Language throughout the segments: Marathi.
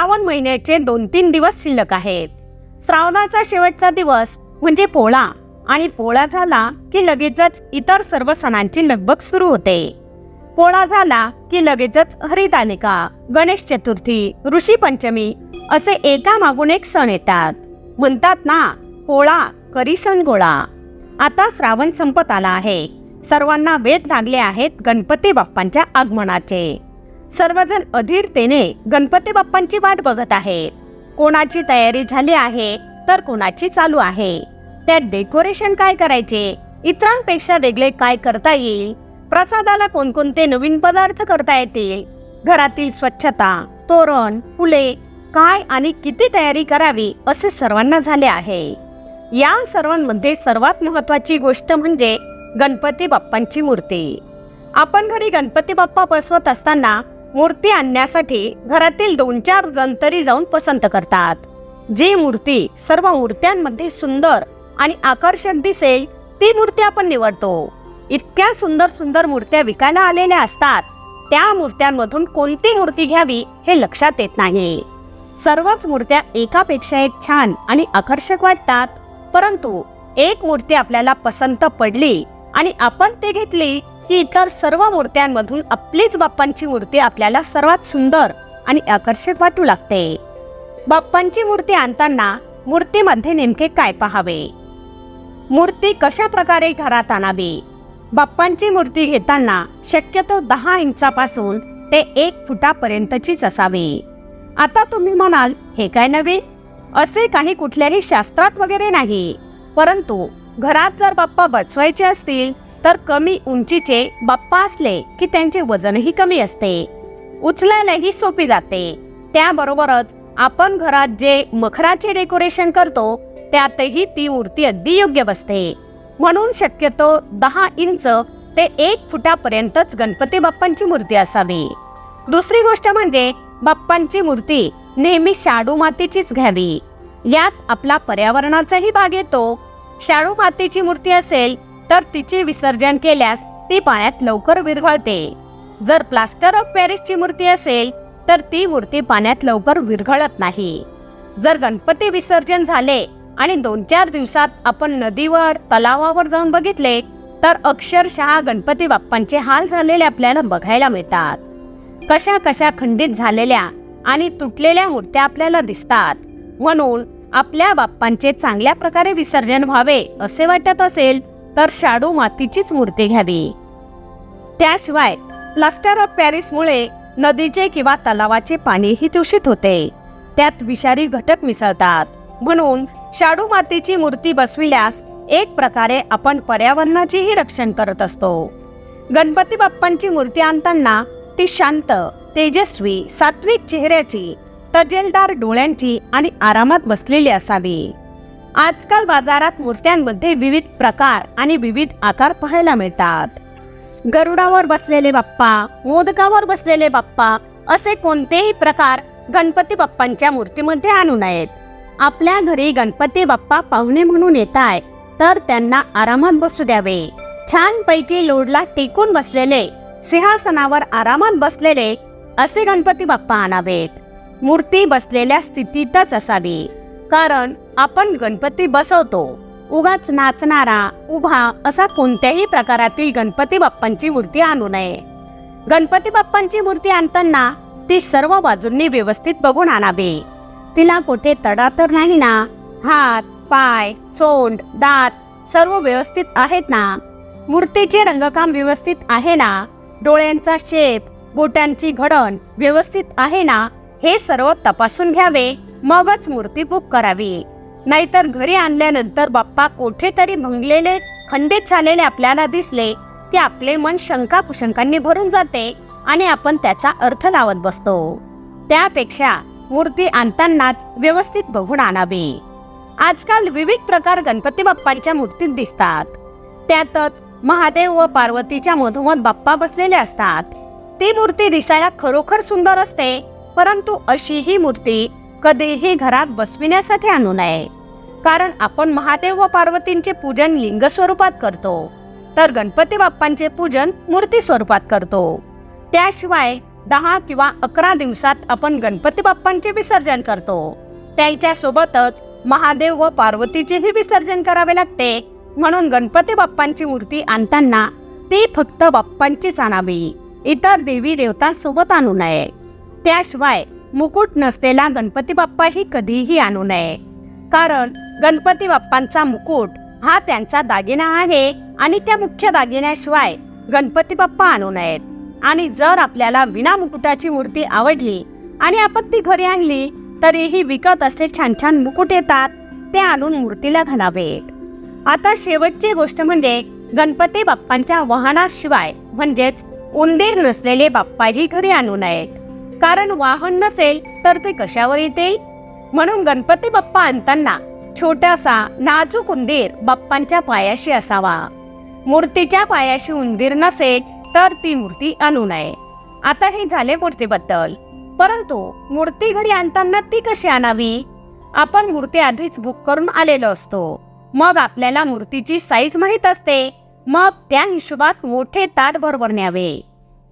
श्रावण महिन्याचे दोन तीन दिवस शिल्लक आहेत. श्रावणाचा शेवटचा दिवस म्हणजे पोळा. आणि पोळा झाला की लगेचच इतर सर्व सणांची लगबग सुरू होते. पोळा झाला की लगेचच हरितालिका गणेश चतुर्थी ऋषी पंचमी असे एका मागून एक सण येतात. म्हणतात ना पोळा करी सण गोळा. आता श्रावण संपत आला आहे. सर्वांना वेध लागले आहेत गणपती बाप्पांच्या आगमनाचे. सर्वजण अधीरतेने गणपती बाप्पांची वाट बघत आहेत. कोणाची तयारी झाली आहे तर कोणाची चालू आहे? त्यात डेकोरेशन काय करायचे? इतरांपेक्षा वेगळे काय करता येईल? प्रसादाला कोणकोणते नवीन पदार्थ करता येतील? घरातील स्वच्छता तोरण फुले काय आणि किती तयारी करावी असे सर्वांना झाले आहे. या सर्वांमध्ये सर्वात महत्वाची गोष्ट म्हणजे गणपती बाप्पांची मूर्ती. आपण घरी गणपती बाप्पा बसवत असताना मूर्ती आणण्यासाठी घरातील दोन चार जण तरी जाऊन पसंत करतात. जी मूर्ती सर्व मूर्त्यांमध्ये सुंदर आणि आकर्षक दिसेल ती मूर्ती आपण निवडतो. इतक्या सुंदर सुंदर मूर्त्या विकायला आलेल्या असतात. त्या मूर्त्यांमधून कोणती मूर्ती घ्यावी हे लक्षात येत नाही. सर्वच मूर्त्या एकापेक्षा एक छान आणि आकर्षक वाटतात. परंतु एक मूर्ती आपल्याला पसंत पडली आणि आपण ते घेतली की इतर सर्व मूर्त्यांमधून आपलीच बाप्पांची मूर्ती आपल्याला सर्वात सुंदर आणि आकर्षक वाटू लागते. बाप्पांची मूर्ती आणताना मूर्तीमध्ये नेमके काय पाहावे? मूर्ती कशा प्रकारे घरात आणावी? बाप्पांची मूर्ती घेताना शक्यतो दहा इंचापासून ते एक फुटापर्यंतचीच असावी. आता तुम्ही म्हणाल हे काय नव्हे असे काही कुठल्याही शास्त्रात वगैरे नाही. परंतु घरात जर बाप्पा बसवायचे असतील तर कमी उंचीचे बाप्पा असले की त्यांचे वजनही कमी असते. उचलायलाही सोपी जाते. त्याबरोबरच आपण घरात जे मखराचे डेकोरेशन करतो त्यातही ती मूर्ती अगदी योग्य बसते. म्हणून शक्यतो दहा इंच ते एक फुटापर्यंतच गणपती बाप्पांची मूर्ती असावी. दुसरी गोष्ट म्हणजे बाप्पांची मूर्ती नेहमी शाडू मातीचीच घ्यावी. यात आपला पर्यावरणाचाही भाग येतो. शाडू मातीची मूर्ती असेल तर तिचे विसर्जन केल्यास ती पाण्यात लवकर विरघळते. जर प्लास्टर ऑफ पॅरिसची मूर्ती असेल तर ती मूर्ती पाण्यात लवकर विरघळत नाही. जर गणपती विसर्जन झाले आणि दोन चार दिवसात आपण नदीवर तलावावर जाऊन बघितले तर अक्षरशः गणपती बाप्पांचे हाल झालेले आपल्याला बघायला मिळतात. कशा कशा खंडित झालेल्या आणि तुटलेल्या मूर्त्या आपल्याला दिसतात. म्हणून आपल्या बाप्पांचे चांगल्या प्रकारे विसर्जन व्हावे असे वाटत असेल तर शाडू मातीचीच मूर्ती घ्यावी. त्याशिवाय प्लास्टर ऑफ पॅरिसमुळे नदीचे किंवा तलावाचे पाणीही दूषित होते. त्यात विषारी घटक मिसळतात. म्हणून शाडू मातीची मूर्ती बसविल्यास एक प्रकारे आपण पर्यावरणाचेही रक्षण करत असतो. गणपती बाप्पांची मूर्ती आणताना ती शांत तेजस्वी सात्विक चेहऱ्याची तजेलदार डोळ्यांची आणि आरामात बसलेली असावी. आजकाल बाजारात मूर्त्यांमध्ये विविध प्रकार आणि विविध आकार पाहायला मिळतात. गरुडावर बसलेले बाप्पा मोदकावर बसलेले बाप्पा असे कोणतेही प्रकार गणपती बाप्पांच्या मूर्तीमध्ये आणू नयेत. आपल्या घरी गणपती बाप्पा पाहुणे म्हणून येत आहे तर त्यांना आरामात बसू द्यावे. छानपैकी लोडला टेकून बसलेले सिंहासनावर आरामात बसलेले असे गणपती बाप्पा आणावेत. मूर्ती बसलेल्या स्थितीतच असावी. कारण आपण गणपती बसवतो. उगाच नाचणारा उभा असा कोणत्याही प्रकारातील गणपती बाप्पांची मूर्ती आणू नये. गणपती बाप्पांची मूर्ती आणताना ती सर्व बाजूंनी व्यवस्थित बघून आणावी. तिला कुठे तडा तर नाही ना? हात पाय सोंड दात सर्व व्यवस्थित आहेत ना? मूर्तीचे रंगकाम व्यवस्थित आहे ना? डोळ्यांचा शेप बोटांची घडण व्यवस्थित आहे ना? हे सर्व तपासून घ्यावे. मगच मूर्ती बुक करावी. नाहीतर घरी आणल्यानंतर बाप्पा कुठेतरी भंगलेले खंडित झालेले आपल्याला दिसले की आपले मन शंका पुशंकांनी भरून जाते आणि आपण त्याचा अर्थ लावत बसतो. त्यापेक्षा मूर्ती आणतानाच व्यवस्थित बघून आणावी. आजकाल विविध प्रकार गणपती बाप्पांच्या मूर्तीत दिसतात. त्यातच महादेव व पार्वतीच्या मधोमध बाप्पा बसलेले असतात. ती मूर्ती दिसायला खरोखर सुंदर असते परंतु अशी ही मूर्ती कधीही घरात बसविण्यासाठी आणू नये. कारण आपण महादेव व पार्वतींचे पूजन लिंग स्वरूपात करतो. तर गणपती बाप्पांचे पूजन मूर्ती स्वरूपात करतो. त्याशिवाय दहा किंवा अकरा दिवसात आपण गणपती बाप्पांचे विसर्जन करतो. त्याच्या सोबतच महादेव व पार्वतीचेही विसर्जन करावे लागते. म्हणून गणपती बाप्पांची मूर्ती आणताना ती फक्त बाप्पांचीच आणावी. इतर देवी देवतांसोबत आणू नये. त्याशिवाय मुकुट नसलेला गणपती बाप्पाही कधीही आणू नये. कारण गणपती बाप्पांचा मुकुट हा त्यांचा दागिना आहे आणि त्या मुख्य दागिन्याशिवाय गणपती बाप्पा आणू नयेत. आणि जर आपल्याला विना मुकुटाची मूर्ती आवडली आणि आपण ती घरी आणली तरीही विकत असे छान छान मुकुट येतात ते आणून मूर्तीला घालावेत. आता शेवटची गोष्ट म्हणजे गणपती बाप्पांच्या वाहनाशिवाय म्हणजेच उंदीर नसलेले बाप्पाही घरी आणू नयेत. कारण वाहन नसेल तर ते कशावर येते? म्हणून गणपती बाप्पा आणताना छोटासा नाजूक उंदीर बाप्पांच्या पायाशी असावा. मूर्तीच्या पायाशी उंदीर नसेल तर ती मूर्ती आणू नये. आता हे झाले मूर्तीबद्दल. परंतु मूर्ती घरी आणताना ती कशी आणावी? आपण मूर्ती आधीच बुक करून आलेलो असतो. मग आपल्याला मूर्तीची साईज माहीत असते. मग त्या हिशोबात मोठे ताट बरोबर न्यावे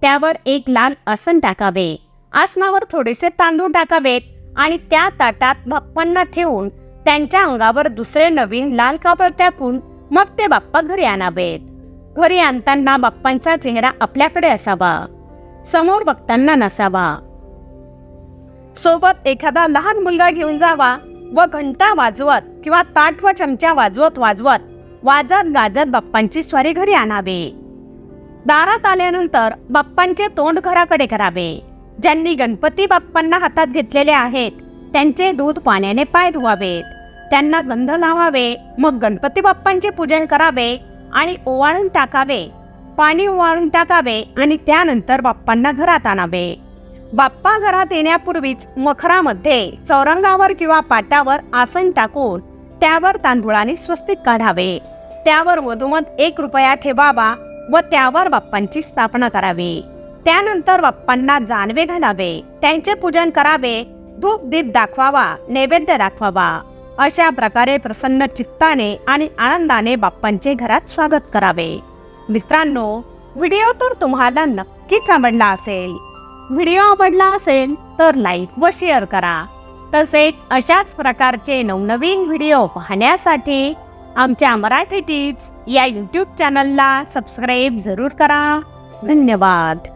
त्यावर एक लाल आसन टाकावे. आसनावर थोडेसे तांदूळ टाकावेत आणि त्या ताटात बाप्पांना ठेवून त्यांच्या अंगावर दुसरे नवीन लाल कापड टाकून मग ते बाप्पा घरी आणावेत. घरी आणताना बाप्पांचा चेहरा आपल्याकडे असावा. समोर बघताना नसावा. सोबत एखादा लहान मुलगा घेऊन जावा व घंटा वाजवत किंवा ताट व चमचा वाजवत वाजवत वाजत गाजत बाप्पांची स्वारी घरी आणावे. दारात आल्यानंतर बाप्पांचे तोंड घराकडे करावे. ज्यांनी गणपती बाप्पांना हातात घेतलेले आहेत त्यांचे दूध पाण्याने पाय धुवावेत. त्यांना गंध लावावे मग गणपती बाप्पांचे पूजन करावे आणि ओवाळून टाकावे. पाणी ओवाळून टाकावे आणि त्यानंतर बाप्पांना घरात आणावे. बाप्पा घरात येण्यापूर्वीच मखरामध्ये चौरंगावर किंवा पाटावर आसन टाकून त्यावर तांदुळाने स्वस्तिक काढावे. त्यावर मधोमध एक रुपया ठेवावा व त्यावर बाप्पांची स्थापना करावी. त्यानंतर बाप्पांना जानवे घालावे त्यांचे पूजन करावे धूप दीप दाखवावा नैवेद्य दाखवावा. अशा प्रकारे प्रसन्न चित्ताने आणि आनंदाने बाप्पांचे घरात स्वागत करावे. मित्रांनो व्हिडिओ तर तुम्हाला नक्कीच आवडला असेल. व्हिडिओ आवडला असेल तर लाईक व शेअर करा. तसेच अशाच प्रकारचे नवनवीन व्हिडिओ पाहण्यासाठी आमच्या मराठी टिप्स या यूट्यूब चॅनलला सबस्क्राईब जरूर करा. धन्यवाद.